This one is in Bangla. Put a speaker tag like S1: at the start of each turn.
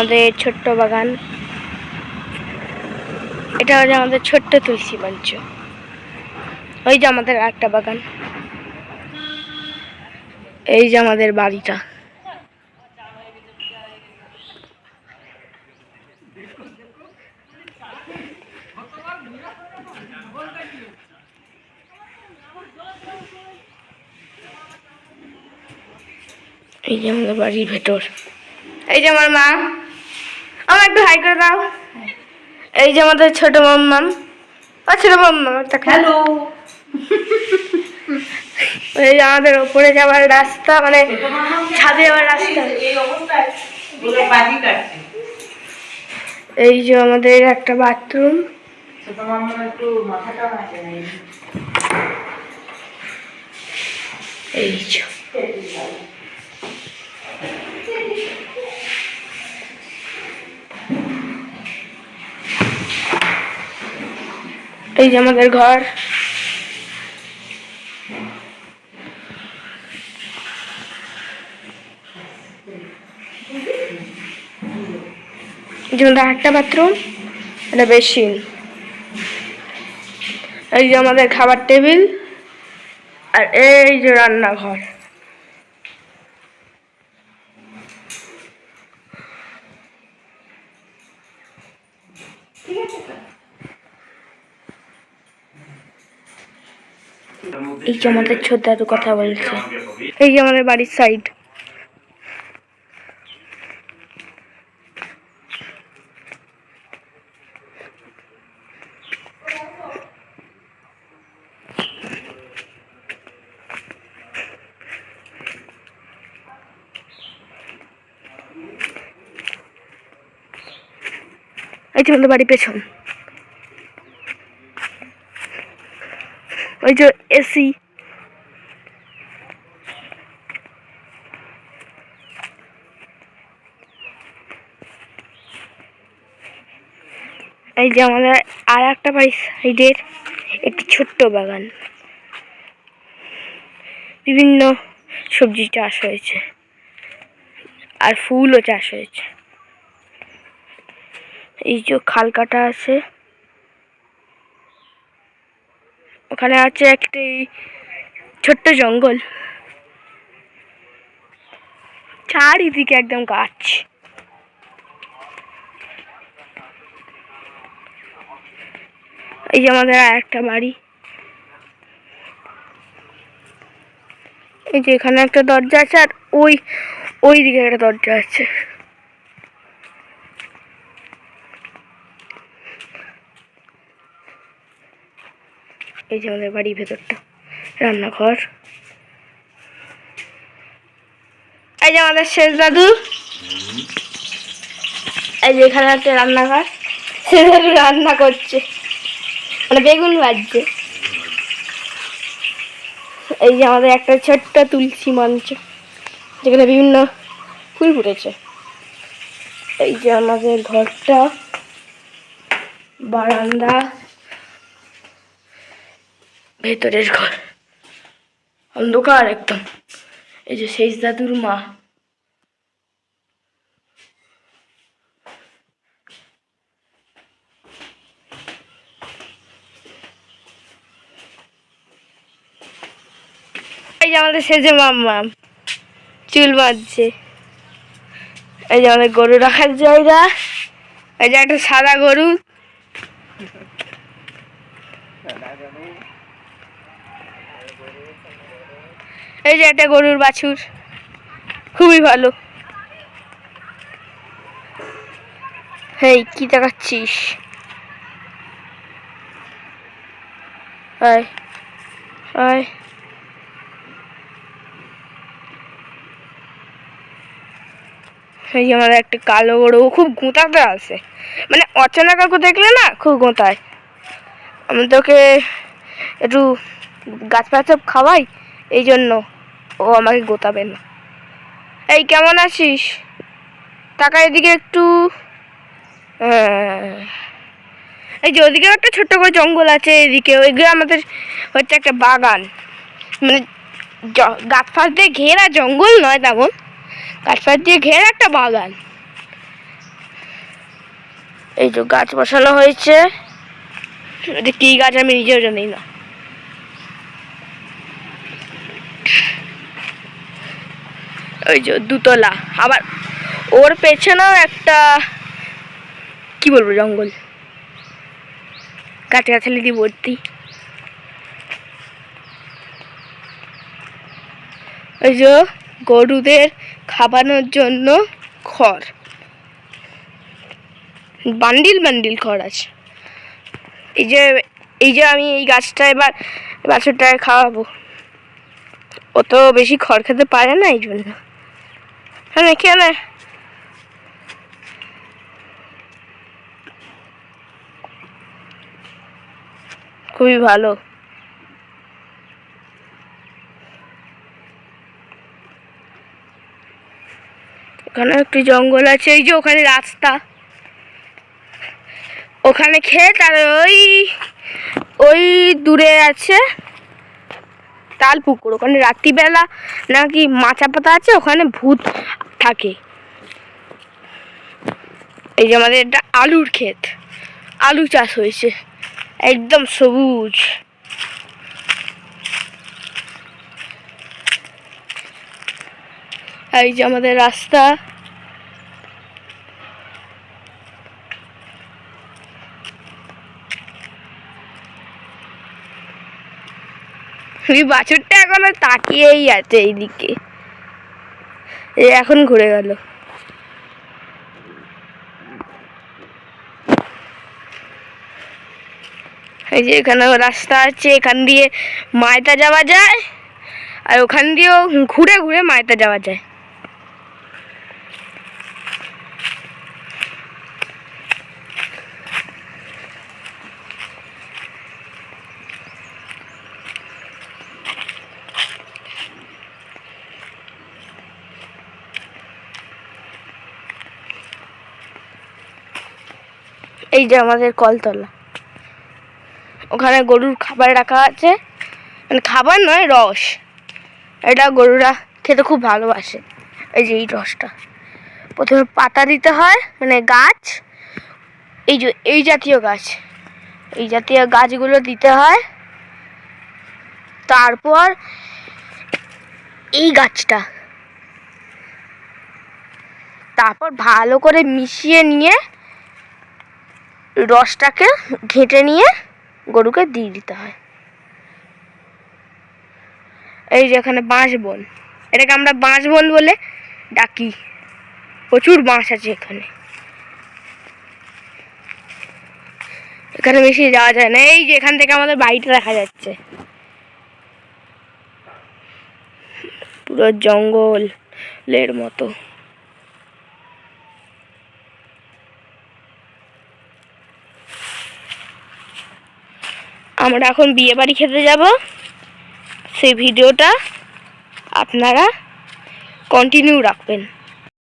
S1: আমাদের ছোট্ট বাগান। এটা হচ্ছে আমাদের ছোট্ট তুলসী মঞ্চ। ওই যে আমাদের একটা বাগান। এই যে আমাদের বাড়িটা। এই যে আমাদের বাড়ির ভেতর। এই যে আমার মা। আমার একটু হাই করে দাও। এই যে আমাদের ছোট মাম্মাম। ও ছোট মাম্মাম একটা
S2: হ্যালো
S1: এই যে আমাদের ওপরে যাওয়ার রাস্তা মানে ছাদে যাওয়ার রাস্তা।
S2: এই
S1: যে আমাদের একটা বাথরুম। এই যে। এই যে আমাদের ঘর। যে আমাদের একটা বাথরুম এটা বেসিন এই যে আমাদের খাবার টেবিল আর এই যে রান্নাঘর। এই যে আমাদের ছোট দাদু কথা বলছে। এই যে আমাদের বাড়ির সাইড এই যে আমাদের বাড়ির পেছন। ওই যে এসি এই যে আমাদের আর একটা বাড়ির সাইডের একটি ছোট্ট বাগান। বিভিন্ন সবজি চাষ হয়েছে। আর ফুলও চাষ হয়েছে। এই যে খাল কাটা আছে। ওখানে আছে একটি ছোট্ট জঙ্গল। চারিদিকে একদম গাছ। এই যে আমাদের আর একটা বাড়ি। এই যে এখানে একটা দরজা আছে আর ওই ওই দিকে একটা দরজা আছে। এই যে আমাদের বাড়ির ভেতরটা, রান্নাঘর। এই যে আমাদের শেষ দাদু। এই যে এখানে একটা রান্নাঘর। শেষ দাদু রান্না করছে। মানে বেগুন ভাজছে। এই যে আমাদের একটা ছোট্ট তুলসী মঞ্চ, যেখানে বিভিন্ন ফুল ফুটেছে। এই যে আমাদের ঘরটা, বারান্দা। ভেতরের ঘর। অন্ধকার একদম। এই যে শেষ দাদুর মা। এই যে আমাদের সেজে মাম্মা। চুল বাঁধছে। এই যে আমাদের গরু রাখার জায়গা। এই যে একটা সাদা গরু। এই যে একটা গরুর বাছুর। খুবই ভালো। হেই, কি দেখাচ্ছিস? আয় আয়। যে আমার একটা কালো গরু খুব গোঁতাতে আছে। মানে অচেনা কাকু দেখলে না, খুব গোঁতায়। আমি তোকে একটু গাছপালা সব খাওয়াই। এই জন্য ও আমাকে গোতাবে না। এই, কেমন আছিস? টাকা এদিকে একটু। এই যে ওদিকে একটা ছোট্ট করে জঙ্গল আছে, এদিকে ওইগুলো আমাদের হচ্ছে একটা বাগান। মানে গাছ ফাঁস দিয়ে ঘেরা জঙ্গল নয় তেমন। গাছ ফাঁস দিয়ে ঘেরা একটা বাগান। এই তো গাছ বসানো হয়েছে। এটা কি গাছ আমি নিজেও জানি না। ওই যে দুতলা। আবার ওর পেছনেও একটা, কি বলব, জঙ্গল। গাছে গাছালি দিয়ে ভর্তি। ওই যে গরুদের খাবানোর জন্য খড়। বান্ডিল বান্ডিল খড় আছে। এই যে এই যে আমি এই গাছটা এবার বাছুরটাকে খাওয়াবো। ও তো বেশি খড় খেতে পারে না এই জন্য। হ্যাঁ কেন খুবই ভালো ওখানে একটু জঙ্গল আছে, এই যে ওখানে রাস্তা। ওখানে খেত আর ওই ওই দূরে আছে তাল পুকুর ওখানে রাত্রিবেলা নাকি মাচা পাতা আছে, ওখানে ভূত থাকে। এই যে আমাদের এটা আলুর ক্ষেত। আলু চাষ হয়েছে। একদম সবুজ। এই যে আমাদের রাস্তা। বাছুরটা এখনও তাকিয়েই আছে এইদিকে। এই এখন ঘুরে গেল। এই যে এখানে রাস্তা আছে, এখান দিয়ে মায়তা যাওয়া যায়, আর ওখান দিয়েও ঘুরে ঘুরে মায়তা যাওয়া যায়। এই যে আমাদের কলতলা। ওখানে গরুর খাবার রাখা আছে। মানে খাবার নয়, রস। এটা গরুরা খেতে খুব ভালোবাসে। এই যে এই রসটা। প্রথমে পাতা দিতে হয় মানে গাছ। এই যে, এই জাতীয় গাছ। এই জাতীয় গাছগুলো দিতে হয়। তারপর এই গাছটা। তারপর ভালো করে মিশিয়ে নিয়ে রসটাকে ঘেঁটে নিয়ে গরুকে দিয়ে দিতে হয়। এই যে এখানে বাঁশ বন। এটাকে আমরা বাঁশ বন বলে ডাকি। প্রচুর বাঁশ আছে এখানে। এখানে বেশি যাওয়া যায় না। এই যে এখান থেকে আমাদের বাড়িটা দেখা যাচ্ছে। পুরো জঙ্গলের মতো। আমরা এখন বিয়ে বাড়ি খেতে যাব। সেই ভিডিওটা আপনারা কন্টিনিউ রাখবেন।